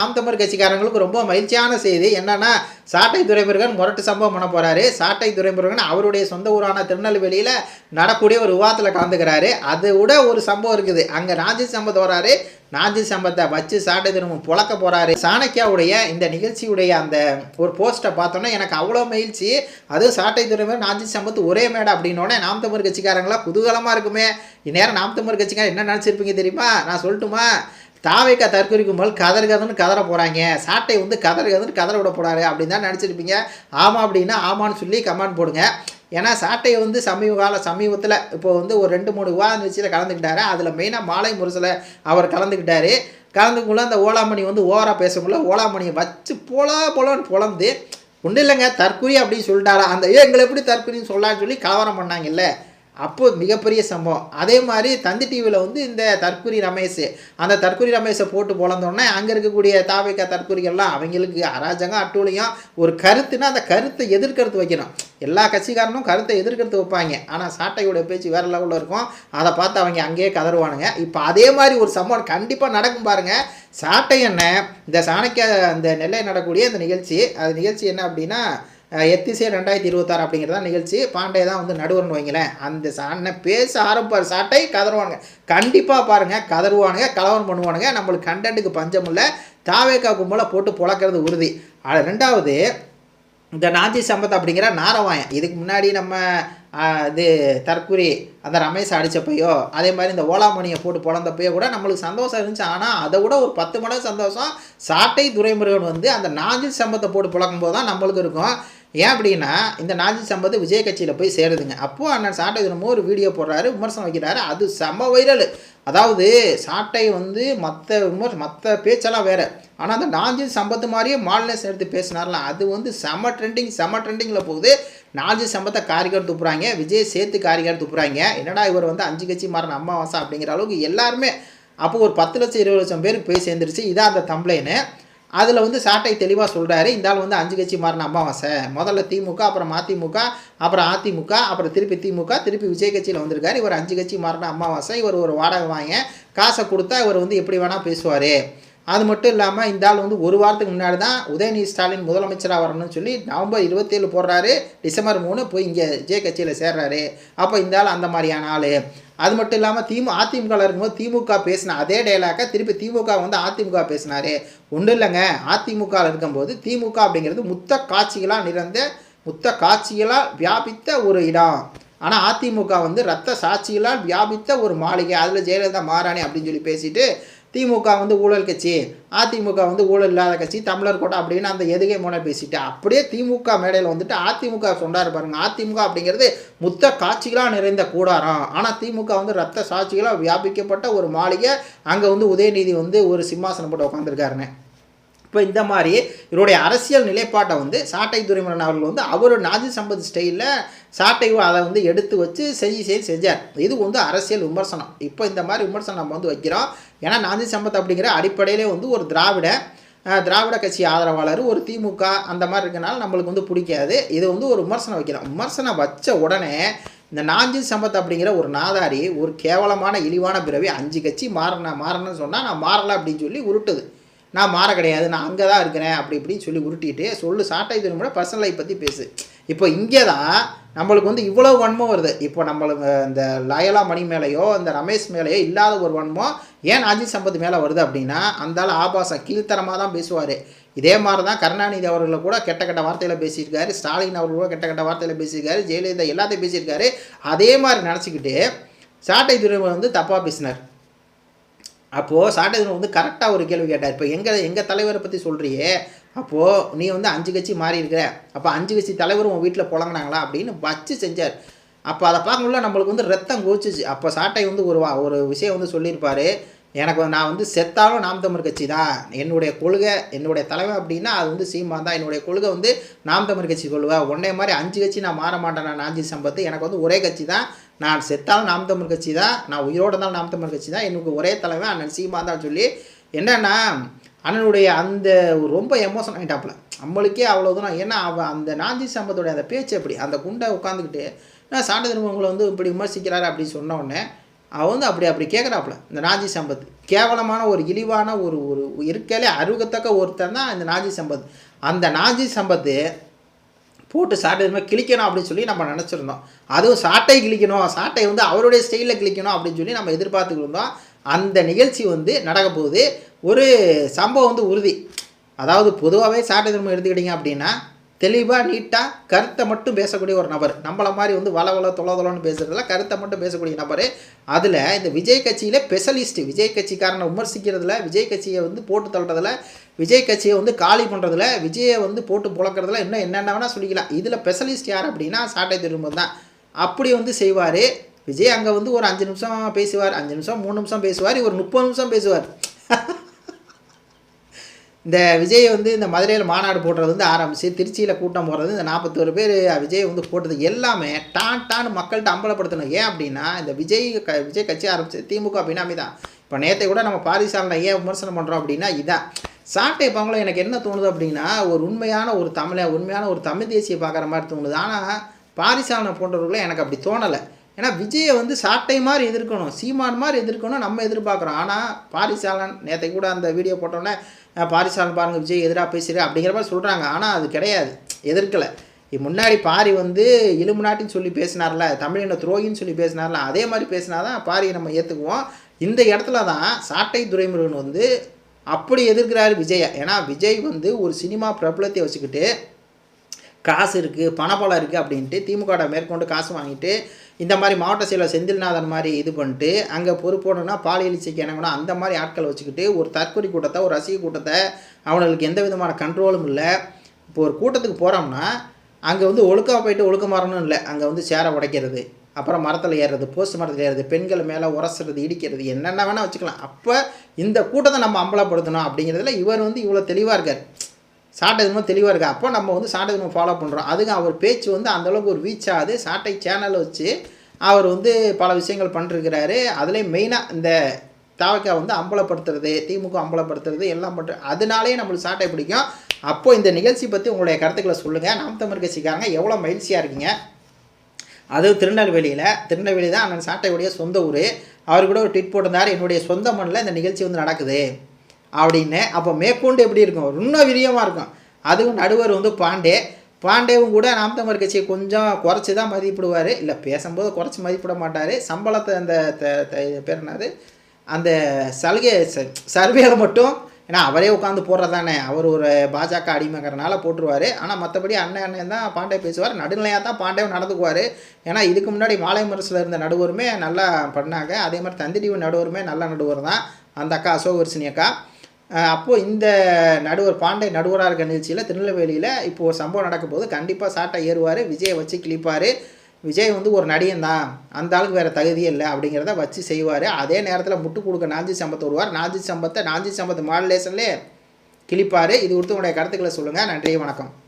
நாம் தமிழ் கட்சிக்காரங்களுக்கு ரொம்ப மகிழ்ச்சியான செய்தி. என்னன்னா சாட்டை துறைமுருகன் முரட்டு சம்பவம் பண்ண போறாரு. சாட்டை துரைமுருகன் அவருடைய சொந்த ஊரான திருநெல்வேலியில் நடக்கூடிய ஒரு விவாதத்தில் கலந்துக்கிறாரு. அதை விட ஒரு சம்பவம் இருக்குது. அங்கே நாஞ்சி சம்பத் வராரு. நாஞ்சி சம்பத்தை வச்சு சாட்டை திரும்ப புழக்க போறாரு. சாணக்கியாவுடைய இந்த நிகழ்ச்சியுடைய அந்த ஒரு போஸ்ட்டை பார்த்தோன்னா எனக்கு அவ்வளோ மகிழ்ச்சி. அதுவும் சாட்டை திரும்ப நாஞ்சி சம்பத் ஒரே மேடை அப்படின்னோடனே நாம் தமிழ் கட்சிக்காரங்களா குதூகலமாக இருக்குமே. இந்நேரம் நாம் தமிழ் கட்சிக்காரன் என்ன நினச்சிருப்பீங்க தெரியுமா? நான் சொல்லட்டுமா? தாவைக்கா தற்கொலைக்கும் போது கதறு கதன்னு கதற போகிறாங்க சாட்டை வந்து கதறு கதன்னு கதற விட போகிறாரு அப்படின்னு தான் நினச்சிருப்பீங்க. ஆமாம் அப்படின்னா ஆமான்னு சொல்லி கமெண்ட் போடுங்க. ஏன்னா சாட்டையை வந்து சமீப கால சமீபத்தில் இப்போ வந்து ஒரு ரெண்டு மூணு விவாத நிகழ்ச்சியில் கலந்துக்கிட்டாரு. அதில் மெயினாக மாலை முரசில் அவர் கலந்துக்கிட்டாரு. கலந்துக்குள்ள அந்த ஓலாமணி வந்து ஓவராக பேசக்குள்ள ஓலாமணியை வச்சு போல போலன்னு புலந்து ஒன்றும் இல்லைங்க தற்கொலை அப்படின்னு சொல்லிட்டாரா? அந்த ஏ எங்களை எப்படி தற்கொலைன்னு சொல்லலான்னு சொல்லி கலவரம் பண்ணாங்கல்ல. அப்போது மிகப்பெரிய சம்பவம். அதே மாதிரி தந்தி டிவியில் வந்து இந்த தற்குறி ரமேஷ் அந்த தற்குறி ரமேஷை போட்டு பொழந்தோடனே அங்கே இருக்கக்கூடிய தாவிக்கா தற்குறிகள்லாம் அவங்களுக்கு அராஜகம் அட்டூழியம் ஒரு கருத்துனா அந்த கருத்தை எதிர்கருத்து வைக்கணும். எல்லா கட்சிக்காரனும் கருத்தை எதிர்கருத்து வைப்பாங்க. ஆனால் சாட்டையோட பேச்சு வேறு லெவலில் இருக்கும். அதை பார்த்து அவங்க அங்கேயே கதறுவானுங்க. இப்போ அதே மாதிரி ஒரு சம்பவம் கண்டிப்பாக நடக்கும் பாருங்கள் சாட்டை என்ன இந்த சாணக்கிய அந்த நெல்லை நடக்கூடிய அந்த நிகழ்ச்சி அது நிகழ்ச்சி என்ன அப்படின்னா எத்திசே ரெண்டாயிரத்தி இருபத்தாறு அப்படிங்கிறது நிகழ்ச்சி. பாண்டே தான் வந்து நடுவர்னு வைங்களேன். அந்த சாணை பேச ஆரம்பிப்பார். சாட்டை கதறுவானுங்க. கண்டிப்பாக பாருங்கள் கதறுவானுங்க கலவரம் பண்ணுவானுங்க. நம்மளுக்கு கண்டென்ட்டுக்கு பஞ்சம் இல்லை தாவேக்கா கும்பலாக போட்டு புழக்கிறது உறுதி. அது ரெண்டாவது இந்த நாஞ்சி சம்பத் அப்படிங்கிற நாரவாயன். இதுக்கு முன்னாடி நம்ம இது தற்குறி அந்த ரமேஷ் அடித்தப்பையோ அதே மாதிரி இந்த ஓலாமணியை போட்டு பிறந்தப்பையோ கூட நம்மளுக்கு சந்தோஷம் இருந்துச்சு. ஆனால் அதை விட ஒரு பத்து மடங்கு சந்தோஷம் சாட்டை துரைமுருகன் வந்து அந்த நாஞ்சில் சம்பத்தை போட்டு பிழக்கும்போது தான் நம்மளுக்கு இருக்கும். ஏன் அப்படின்னா இந்த நாஜி சம்பத்து விஜய் கட்சியில் போய் சேருதுங்க. அப்போது அண்ணன் சாட்டை தினமும் ஒரு வீடியோ போடுறாரு விமர்சனம் வைக்கிறாரு. அது சம வைரல். அதாவது சாட்டை வந்து மற்ற விமர் மற்ற பேச்செல்லாம் வேறு. ஆனால் அந்த நாஞ்சி சம்பத்து மாதிரியே மாடலேஸ் எடுத்து பேசினார்லாம் அது வந்து செம ட்ரெண்டிங் செம ட்ரெண்டிங்கில் போகுது. நாலு சம்பத்தை காரிகார் துப்புறாங்க. விஜய் சேர்த்து காரிகார் துப்புறாங்க. என்னடா இவர் வந்து அஞ்சு கட்சி மாறின அம்மாவாசா அப்படிங்கிற அளவுக்கு எல்லாருமே அப்போ ஒரு பத்து லட்சம் இருபது லட்சம் பேருக்கு போய் சேர்ந்துருச்சு. இதான் அந்த தம்ப்ளைன்னு அதில் வந்து சாட்டை தெளிவாக சொல்கிறாரு இந்த ஆள் வந்து அஞ்சு கட்சி மாறின அமாவாசை. முதல்ல திமுக அப்புறம் மதிமுக அப்புறம் அதிமுக அப்புறம் திருப்பி திமுக திருப்பி விஜய் கட்சியில் வந்திருக்காரு. இவர் அஞ்சு கட்சி மாறின அமாவாசை. இவர் ஒரு வாடகை வாங்க காசை கொடுத்தா இவர் வந்து எப்படி வேணால் பேசுவார். அது மட்டும் இல்லாமல் இந்த ஆள் வந்து ஒரு வாரத்துக்கு முன்னாடி தான் உதயநிதி ஸ்டாலின் முதலமைச்சராக வரணும்னு சொல்லி நவம்பர் இருபத்தேழு போடுறாரு. டிசம்பர் மூணு போய் இங்கே ஜே கட்சியில் சேர்றாரு. அப்போ இந்த ஆள் அந்த மாதிரியான ஆள். அது மட்டும் இல்லாமல் திமு அதிமுகவில் இருக்கும்போது திமுக பேசின அதே டைலாக்கை திருப்பி திமுக வந்து அதிமுக பேசினாரு. ஒன்றும் இல்லைங்க. அதிமுகவில் இருக்கும்போது திமுக அப்படிங்கிறது முத்த காட்சிகளாக நிறைந்த முத்த காட்சிகளாக வியாபித்த ஒரு இடம். ஆனால் அதிமுக வந்து ரத்த சாட்சிகளால் வியாபித்த ஒரு மாளிகை. அதில் ஜெயலலிதா மாறாணி அப்படின்னு சொல்லி பேசிட்டு திமுக வந்து ஊழல் கட்சி அதிமுக வந்து ஊழல் இல்லாத கட்சி தமிழர் கோட்டை அப்படின்னு அந்த எதுகை முனை பேசிட்டு அப்படியே திமுக மேடையில் வந்துட்டு அதிமுக சொன்னார் பாருங்க. அதிமுக அப்படிங்கிறது முத்த காட்சிகளாக நிறைந்த கூடாரம். ஆனால் திமுக வந்து ரத்த சாட்சிகளாக வியாபிக்கப்பட்ட ஒரு மாளிகை. அங்கே வந்து உதயநிதி வந்து ஒரு சிம்மாசனம் போட்டு உட்காந்துருக்காருன்னு இப்போ இந்த மாதிரி இவருடைய அரசியல் நிலைப்பாட்டை வந்து சாட்டை துரைமுருகன் அவர்கள் வந்து அவர் நாஜி சம்பத் ஸ்டைலில் சாட்டையும் அதை வந்து எடுத்து வச்சு செஞ்சு செய்து செஞ்சார். இது வந்து அரசியல் விமர்சனம். இப்போ இந்த மாதிரி விமர்சனம் நம்ம வந்து வைக்கிறோம். ஏன்னா நாஜி சம்பத் அப்படிங்கிற அடிப்படையிலே வந்து ஒரு திராவிட திராவிட கட்சி ஆதரவாளர் ஒரு திமுக அந்த மாதிரி இருக்கனால நம்மளுக்கு வந்து பிடிக்காது. இது வந்து ஒரு விமர்சனம் வைக்கிறோம். விமர்சனம் வச்ச உடனே இந்த நாஞ்சி சம்பத் அப்படிங்கிற ஒரு நாதாரி ஒரு கேவலமான இழிவான பிறவி அஞ்சு கட்சி மாறின மாறணும்னு சொன்னால் நான் மாறலை அப்படின்னு சொல்லி உருட்டுது. நான் மாற கிடையாது நான் அங்கே தான் இருக்கிறேன் அப்படி இப்படின்னு சொல்லி உருட்டிட்டு சொல்லு சாட்டை திரும்ப பர்சனல் லைஃப் பற்றி பேசு. இப்போ இங்கே தான் நம்மளுக்கு வந்து இவ்வளோ வன்மம் வருது. இப்போ நம்மளுக்கு இந்த லயலா மணி மேலேயோ இந்த ரமேஷ் மேலேயோ இல்லாத ஒரு வன்மம் ஏன் அஜித் சம்பத் மேலே வருது அப்படின்னா அந்தால ஆபாசம் கீழ்த்தரமாக தான் பேசுவார். இதே மாதிரி தான் கருணாநிதி அவர்களை கூட கெட்ட கெட்ட வார்த்தையில் பேசியிருக்காரு ஸ்டாலின் அவர்கள் கூட கெட்ட கெட்ட வார்த்தையில் பேசியிருக்காரு ஜெயலலிதா எல்லாத்தையும் பேசியிருக்காரு. அதே மாதிரி நினச்சிக்கிட்டு சாட்டை துறை வந்து தப்பாக பேசினார். அப்போது சாட்டை வந்து கரெக்டாக ஒரு கேள்வி கேட்டார். இப்போ எங்கள் எங்கள் தலைவரை பற்றி சொல்கிறியே அப்போது நீ வந்து அஞ்சு கட்சி மாறி இருக்கிற. அப்போ அஞ்சு கட்சி தலைவர் உன் வீட்டில் புழங்கினாங்களா? அப்படின்னு வச்சு செஞ்சார். அப்போ அதை பார்க்கும்போது நம்மளுக்கு வந்து ரத்தம் கோச்சிச்சு அப்போ சாட்டை வந்து ஒரு வா- ஒரு விஷயம் வந்து சொல்லியிருப்பார். எனக்கு வந்து- நான் வந்து செத்தாலும் நாம் தமிழ் கட்சி தான். என்னுடைய கொள்கை என்னுடைய தலைவன் அப்படின்னா அது வந்து சீமான் தான். என்னுடைய கொள்கை வந்து நாம் தமிழ் கட்சி கொள்வேன் உன்னே மாதிரி அஞ்சு கட்சி நான் மாற மாட்டேன் நான் நாஞ்சி சம்பத்து. எனக்கு வந்து ஒரே கட்சி தான். நான் செத்தாலும் நாம் தமிழ் கட்சி தான் நான் உயிரோடு இருந்தாலும் நாம் தமிழ் கட்சி தான் எனக்கு ஒரே தலைவன் அண்ணன் சீமா தான் சொல்லி என்னன்னா அண்ணனுடைய அந்த ரொம்ப எமோஷன் ஆகிட்டாப்புல நம்மளுக்கே அவ்வளோ தூரம் ஏன்னா அவன் அந்த நாஞ்சி சம்பத்துடைய அந்த பேச்சு எப்படி அந்த குண்டை உட்காந்துக்கிட்டு நான் சாண்ட திருமங்களை வந்து இப்படி விமர்சிக்கிறாரு? அப்படின்னு சொன்ன உடனே அவன் வந்து அப்படி அப்படி கேட்குறாப்புல இந்த நாஜி சம்பத். கேவலமான ஒரு இழிவான ஒரு ஒரு இருக்கையிலே அருகத்தக்க ஒருத்தன் தான் இந்த நாஜி சம்பத். அந்த நாஜி சம்பத்து போட்டு சாட்டை இதுமாதிரி கிளிக்கணும் கிழிக்கணும் அப்படின்னு சொல்லி நம்ம நினச்சிருந்தோம். அதுவும் சாட்டை கிழிக்கணும். சாட்டை வந்து அவருடைய ஸ்டைலில் கிழிக்கணும் அப்படின்னு சொல்லி நம்ம எதிர்பார்த்துக்கிட்டோம் அந்த நிகழ்ச்சி வந்து நடக்க போகுது. ஒரு சம்பவம் வந்து உறுதி. அதாவது பொதுவாகவே சாட்டை திரும்ப எடுத்துக்கிட்டிங்க அப்படின்னா தெளிவாக நீட்டாக கருத்தை மட்டும் பேசக்கூடிய ஒரு நபர். நம்மளை மாதிரி வந்து வள வள தொலை தொலைன்னு பேசுகிறதுல கருத்தை மட்டும் பேசக்கூடிய நபர். அதில் இந்த விஜய் கட்சியில் ஸ்பெஷலிஸ்ட்டு விஜய் கட்சிக்காரனை விமர்சிக்கிறதுல விஜய் கட்சியை வந்து போட்டு தள்ளுறதுல விஜய் கட்சியை வந்து காலி பண்ணுறதுல விஜயை வந்து போட்டு புழக்கிறதுல இன்னும் என்னென்ன வேணால் சொல்லிக்கலாம். இதில் ஸ்பெஷலிஸ்ட் யார் அப்படின்னா சாட்டை திரும்பம் தான். அப்படி வந்து செய்வார். விஜய் அங்கே வந்து ஒரு அஞ்சு நிமிஷம் பேசுவார் அஞ்சு நிமிஷம் மூணு நிமிஷம் பேசுவார் ஒரு முப்பது நிமிஷம் பேசுவார். இந்த விஜய் வந்து இந்த மதுரையில் மாநாடு போடுறது வந்து ஆரம்பித்து திருச்சியில் கூட்டம் போடுறது இந்த நாற்பத்தோரு பேர் விஜய் வந்து போட்டது எல்லாமே டான் டான் மக்கள்கிட்ட அம்பலப்படுத்தணும். ஏன் அப்படின்னா இந்த விஜய் க விஜய் கட்சி ஆரம்பிச்சு திமுக அப்படின்னா தான். இப்போ நேற்றை கூட நம்ம பாரிசாலனை ஏன் விமர்சனம் பண்ணுறோம் அப்படின்னா இதான். சாட்டை பங்களம் எனக்கு என்ன தோணுது அப்படின்னா ஒரு உண்மையான ஒரு தமிழை உண்மையான ஒரு தமிழ் தேசிய பார்க்குற மாதிரி தோணுது. ஆனால் பாரிசாலனை போன்றவர்களை எனக்கு அப்படி தோணலை. ஏன்னா விஜயை வந்து சாட்டை மாதிரி எதிர்க்கணும் சீமான் மாதிரி எதிர்க்கணும் நம்ம எதிர்பார்க்குறோம். ஆனால் பாரிசாலன் நேற்றை கூட அந்த வீடியோ போட்டோன்னே பாரிசாலன் பாருங்கள் விஜய் எதிராக பேசுகிறேன் அப்படிங்கிற மாதிரி சொல்கிறாங்க ஆனால் அது கிடையாது. எதிர்க்கலை. முன்னாடி பாரி வந்து இலுமினாட்டின்னு சொல்லி பேசினார்ல தமிழின துரோகின்னு சொல்லி பேசினார்ல அதே மாதிரி பேசினா தான் பாரியை நம்ம ஏற்றுக்குவோம் இந்த இடத்துல தான் சாட்டை துரைமுருகன் வந்து அப்படி எதிர்க்கிறாரு விஜயை. ஏன்னா விஜய் வந்து ஒரு சினிமா பிரபலத்தை வச்சுக்கிட்டு காசு இருக்குது பணபலம் இருக்குது அப்படின்ட்டு திமுக மேற்கொண்டு காசு வாங்கிட்டு இந்த மாதிரி மாவட்ட செயலர் செந்தில்நாதன் மாதிரி இது பண்ணிட்டு அங்கே பொறுப்போடனா பாலியல் இச்சைக்கு இணங்கணும் அந்த மாதிரி ஆட்களை வச்சுக்கிட்டு ஒரு தற்கொலை கூட்டத்தை ஒரு ரசிக கூட்டத்தை அவனுக்கு எந்த விதமான கண்ட்ரோலும் இல்லை. இப்போ ஒரு கூட்டத்துக்கு போகிறோம்னா அங்கே வந்து ஒழுக்கமாக போயிட்டு ஒழுக்கமாறணும் இல்லை. அங்கே வந்து சேரை உடைக்கிறது அப்புறம் மரத்தில் ஏறுறது போஸ்ட் மரத்தில் ஏறுறது பெண்கள் மேலே உரசுறது இடிக்கிறது என்னென்ன வேணால் வச்சுக்கலாம். அப்போ இந்த கூட்டத்தை நம்ம அம்பலப்படுத்தணும் அப்படிங்கிறதுல இவர் வந்து இவ்வளோ தெளிவாக இருக்கார். சாட்டை தெளிவாக இருக்கா. அப்போ நம்ம வந்து சாட்டை ஃபாலோ பண்ணுறோம் அதுக்கு அவர் பேச்சு வந்து அந்தளவுக்கு ஒரு ரீச் ஆகுது. சாட்டை சேனலை வச்சு அவர் வந்து பல விஷயங்கள் பண்ணிருக்கிறாரு. அதுலேயும் மெயினாக இந்த தாவக்கா வந்து அம்பலப்படுத்துறது திமுக அம்பலப்படுத்துறது எல்லாம் பண்ணுற அதனாலே நம்மளுக்கு சாட்டை பிடிக்கும். அப்போது இந்த நிகழ்ச்சி பற்றி உங்களுடைய கருத்துக்களை சொல்லுங்கள் நாம் தமிழ் கட்சிக்காரங்க எவ்வளோ மகிழ்ச்சியாக இருக்கீங்க? அதுவும் திருநெல்வேலியில் திருநெல்வேலி தான் அண்ணன் சாட்டையுடைய சொந்த ஊர். அவர் கூட ஒரு ட்வீட் போட்டிருந்தார். என்னுடைய சொந்த மண்ணில் இந்த நிகழ்ச்சி வந்து நடக்குது. அப்படின்னு அப்போ மேற்கொண்டு எப்படி இருக்கும்? இன்னும் விரியமாக இருக்கும். அதுவும் நடுவர் வந்து பாண்டே. பாண்டேவும் கூட நாம் கட்சியை கொஞ்சம் குறைச்சி தான் மதிப்பிடுவார். இல்லை பேசும்போது குறைச்சி மதிப்பிட மாட்டார். சம்பளத்தை அந்த த- த- பேர் என்னது? அந்த சலுகை சர்வேல மட்டும் ஏன்னா அவரே உட்காந்து போடுறதானே. அவர் ஒரு பாஜக அடிமைங்கிறனால போட்டுருவார். ஆனால் மற்றபடி அண்ணன் அண்ணன் தான் பாண்டே பேசுவார். நடுநிலையாக தான் பாண்டேவும் நடந்துக்குவார். ஏன்னா இதுக்கு முன்னாடி மாலை முரசில் இருந்த நடுவருமே நல்லா பண்ணாங்க. அதே மாதிரி தந்தி டிவி நடுவருமே நல்ல நடுவர் தான். அந்த அக்கா அசோகவர்சினி அக்கா. அப்போது இந்த நடுவர் பாண்டே நடுவராக இருக்க நிகழ்ச்சியில் திருநெல்வேலியில் இப்போது ஒரு சம்பவம் நடக்கும்போது கண்டிப்பாக சாட்டை ஏறுவார் விஜயை வச்சு கிழிப்பார். விஜய் வந்து ஒரு நடிகன் தான். அந்த ஆளுக்கு வேறு தகுதியே இல்லை அப்படிங்கிறத வச்சு செய்வார். அதே நேரத்தில் முட்டு கொடுக்க நாஞ்சி சம்பத் வருவார். நாஞ்சி சம்பத்தை நாஞ்சி சம்பத் மாடுலேஷன்லேயே கிழிப்பார். இது குறித்து உங்களுடைய கருத்துக்களை சொல்லுங்கள் நன்றி வணக்கம்.